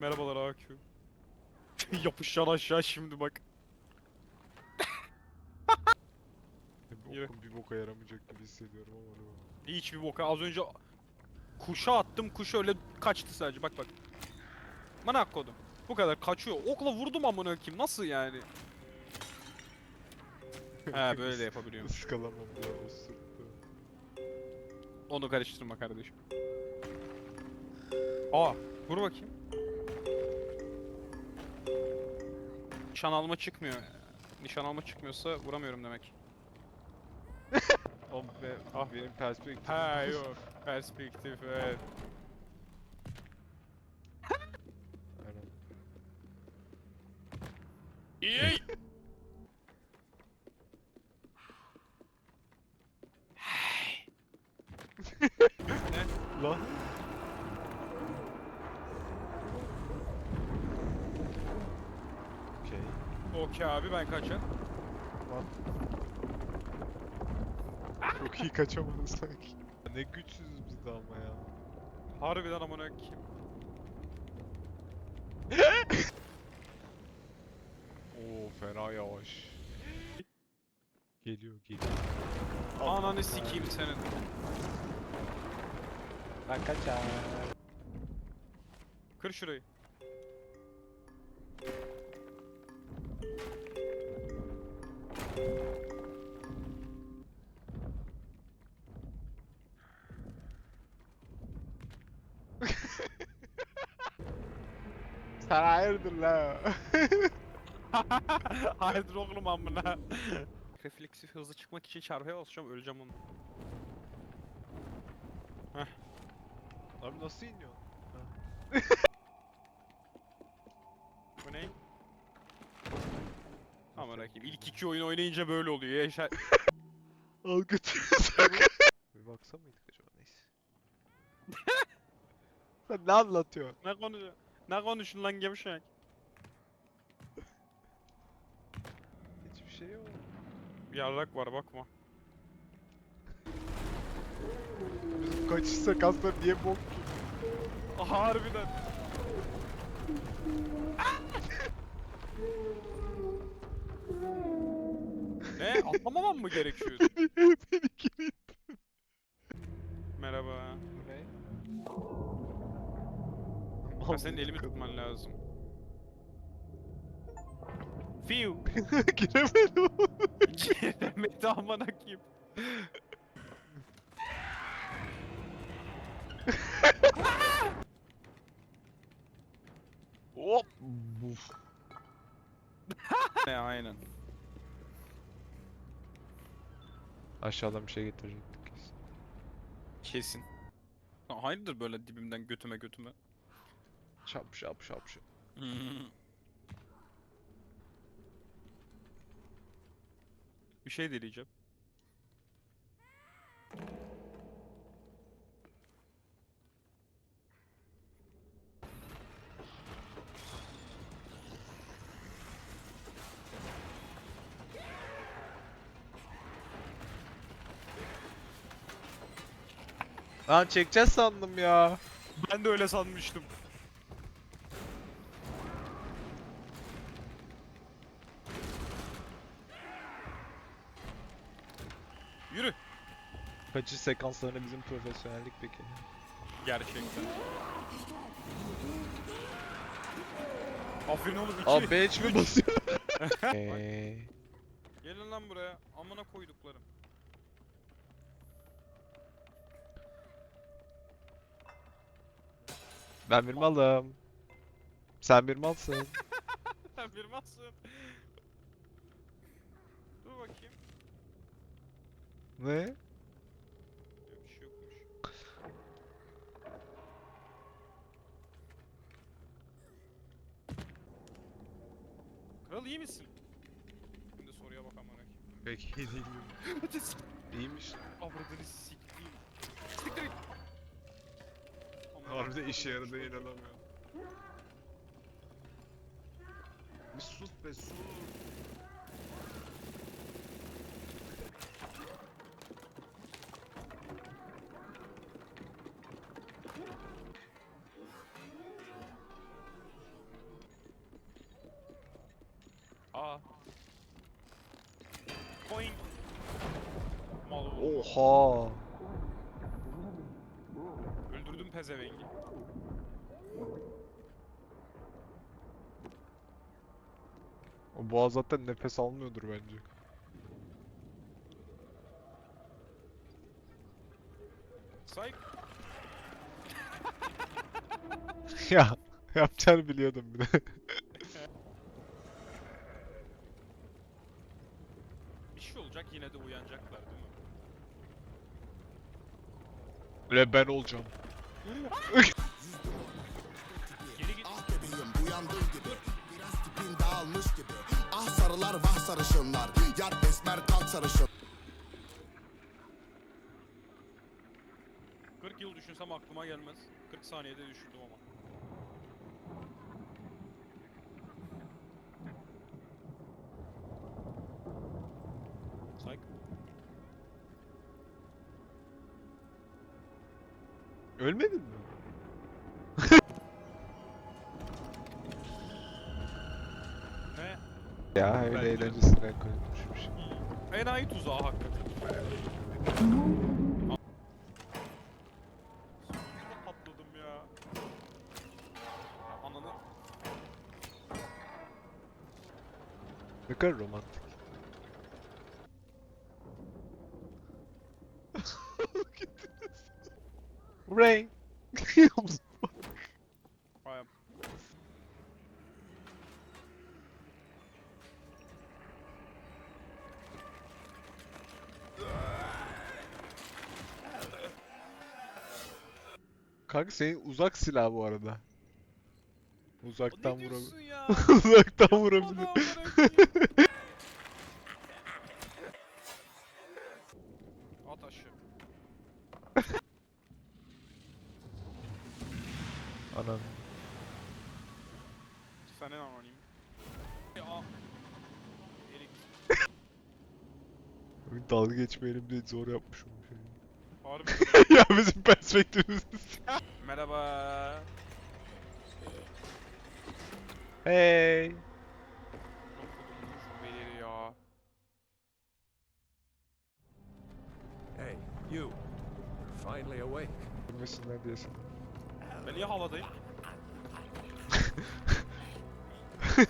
Merhabalar AQ. Yapışan aşağı şimdi bak. Bir bokum bir boka yaramayacak gibi hissediyorum ama ne var? Hiçbir boka az önce kuşa attım kuş öyle kaçtı sadece bak bak. Bana kodum. Bu kadar kaçıyor. Okla vurdum amına koyayım. Nasıl yani? He böyle de yapabiliyorum. Iskalamam ya o. Onu karıştırma kardeşim. Aa, vur bakayım. Nişan alma çıkmıyor. Nişan alma çıkmıyorsa vuramıyorum demek. Oğlum be, ah benim perspektifim. Ha yok. Perspektif evet. Aynen. İyi. 12 abi ben kaçın. Çok iyi kaçamadın sanki. Ne güçsüzüz biz de ama ya. Harbiden amına kim? Oo fena yavaş. Geliyor geliyor. Ananı sikeyim senin. Lan kaç. Kır şurayı. Sen hayırdır la? Hayırdır oğlum amına. Refleksif hızlı çıkmak için çarpıya basacağım öleceğim onu. Abi nasıl iniyor? Bu ne? Aman akıyım. İlk iki oyun oynayınca böyle oluyor. Yaşa... Al götür sakın. Bir baksa mıydık acaba neyse. Sen ne anlatıyorsun? ne konuşuyor? Ne konuşun lan gevşek? Hiçbir şey yok. Yarrak var bakma. Biz kaçırsak aslında niye bok ki? Harbiden. ne? Atlamamam mı gerekiyordu? Beni kilit. Merhaba. Bu ne? Ha, senin elimi tutman lazım. Fiu. Giremedim. Giremedi aman akıyım. Hop. Buf. Ne aynen. Aşağıdan bir şey getirecektik kesin. Kesin. Ha, Hayırdır böyle dibimden götüme götüme. Şap şap şap şap. Bir şey deneyeceğim. Lan çekeceğiz sandım ya. Ben de öyle sanmıştım. Kaçış sekanslarında bizim profesyonellik peki. Gerçekten. Aferin oğlum iki. Abi ben hiç mi üç. basıyor? Eee. Gelin lan buraya. Amına koyduklarım. Ben bir malım. Sen bir malsın. bir matsın. Dur bakayım. ne? Yok bir şey yokmuş. Kral iyi misin? Şimdi soruya bak amına koyayım. Peki iyi değilim. İyiymiş. Avradını sikeyim. Siktir git. Amına Harbiden koyayım, işe yaradığına inanamıyorum. Bir sus be sus. Oha. Öldürdüm pezevengi. O boğaz zaten nefes almıyordur bence. Say. ya yapacağını biliyordum bir de. Bir şey olacak yine de uyanacaklar değil mi? Ve ben olacağım. Geri git. Ah bebeğim uyandığın gibi Biraz tipin dağılmış gibi Ah sarılar vah sarışınlar Yat esmer kalk sarışın 40 yıl düşünsem aklıma gelmez. 40 saniyede düşündüm ama. Ölmedin mi? Ya öyle Bence eğlencesine koyulmuş bir şey. Enayi tuzağı hakikaten. Sonunda patladım ya. Ananı. Ne kadar romantik. Ayağım. Kanka senin uzak silah bu arada. Uzaktan vurabilir. Uzaktan vurabilir. amına koyayım. At aşağı. Anam. Senin anonim. Ya. Erik. Dalga geçmeyelim diye zor yapmış o şey. Harbi. ya bizim perspektifimiz. Merhaba. hey. Ya. Hey, you. You're finally awake. Ölmesinler diye sana. Ben niye havadayım?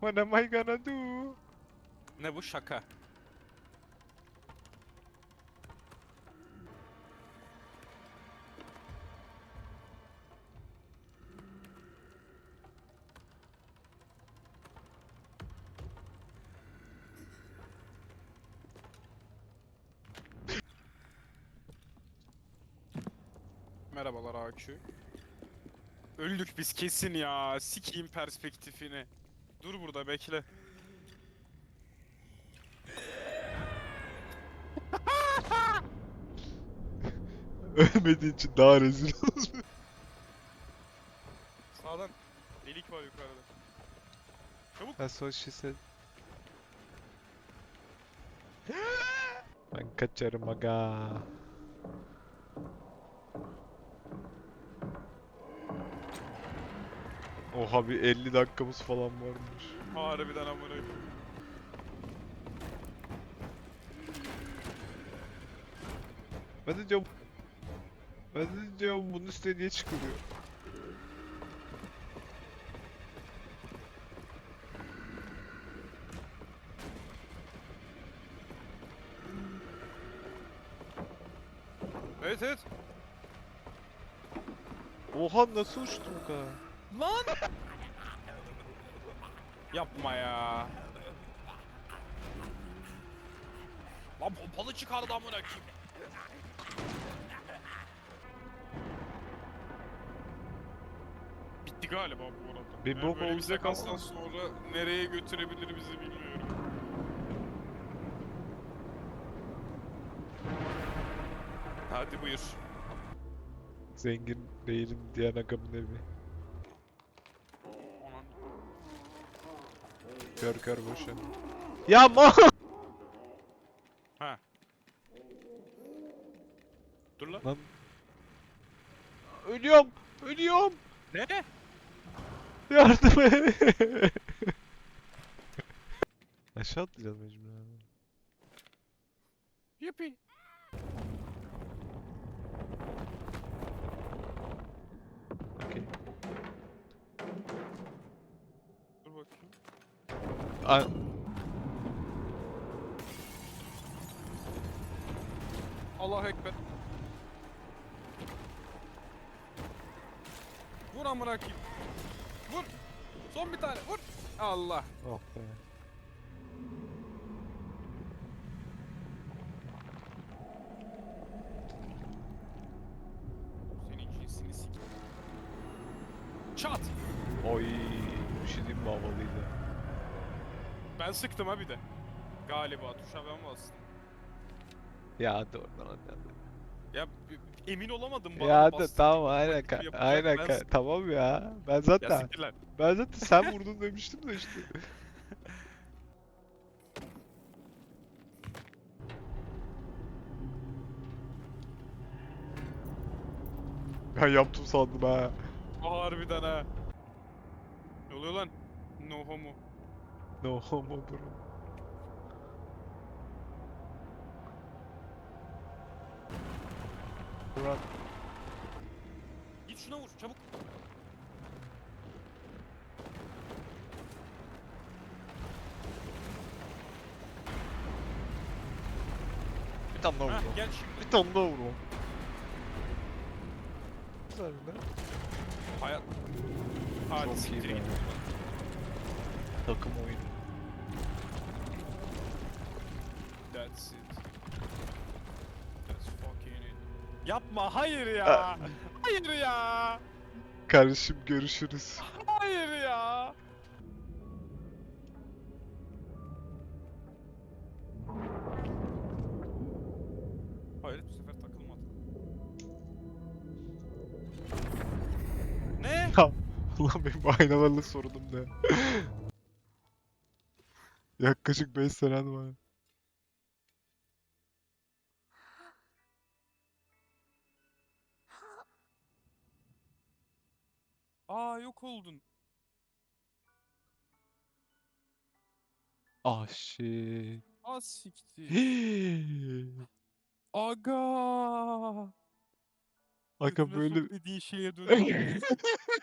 What am I gonna do? Ne bu şaka? Merhabalar AQ. Öldük biz kesin ya. Sikeyim perspektifini. Dur burada bekle. Ölmediği için daha rezil olmuş. Sağdan delik var yukarıda. Çabuk. That's what she said. ben kaçarım aga. Oha bir 50 dakikamız falan varmış. Harbiden amına koyayım. Ben de diyorum... Ben de diyorum bunun üstüne niye çıkılıyor? Evet evet. Oha nasıl uçtu bu kadar? Lan! Yapma ya. Lan pompalı çıkardı amına koyayım. Bitti galiba bu arada. Bir bok böyle bir olacak ama. sekanstan sonra nereye götürebilir bizi bilmiyorum. Hadi buyur. Zengin değilim diyen agamın evi. Kör kör boşa. Ya ma! Ha. Dur lan. Lan. Ölüyorum! Ölüyorum! Ne? Yardım et! Aşağı atlayacağız mecburen. Yippee. Okey. Dur bakayım. A- Allahu Ekber. Vur amına koyayım. Vur. Son bir tane. Vur. Allah. Oh be. Senin cinsini sik. Çat. Oy. Bir şey diyeyim mi havalıydı. Ben sıktım ha bir de. Galiba tuşa ben bastım. Ya hadi oradan hadi hadi. Ya b- emin olamadım bana Ya hadi bastım. tamam aynen ka- yapacak, aynen ben ka- sıktım. tamam ya. Ben Ya zaten siktir lan. ben zaten sen vurdun demiştim de işte. Ben yaptım sandım ha. Harbiden ha. Ne oluyor lan? No homo. No homo bro. Murat Git şuna vur çabuk. bir tane daha Ha, vuralım. gel şimdi. Bir tane daha vuralım. Güzel be. Hayat. Hadi Çok iyi siktir be. git. Takım oyunu. That's it. That's fucking it. Yapma hayır ya. Hayır ya. Kardeşim görüşürüz. Hayır ya. Hayır bu sefer takılmadı. Ne? Ulan benim aynalarla sorunum ne? Yaklaşık 5 sene var. Aa yok oldun. Ah shit. Aa siktir. Aga. Aga böyle sok dediğin şeye döndü.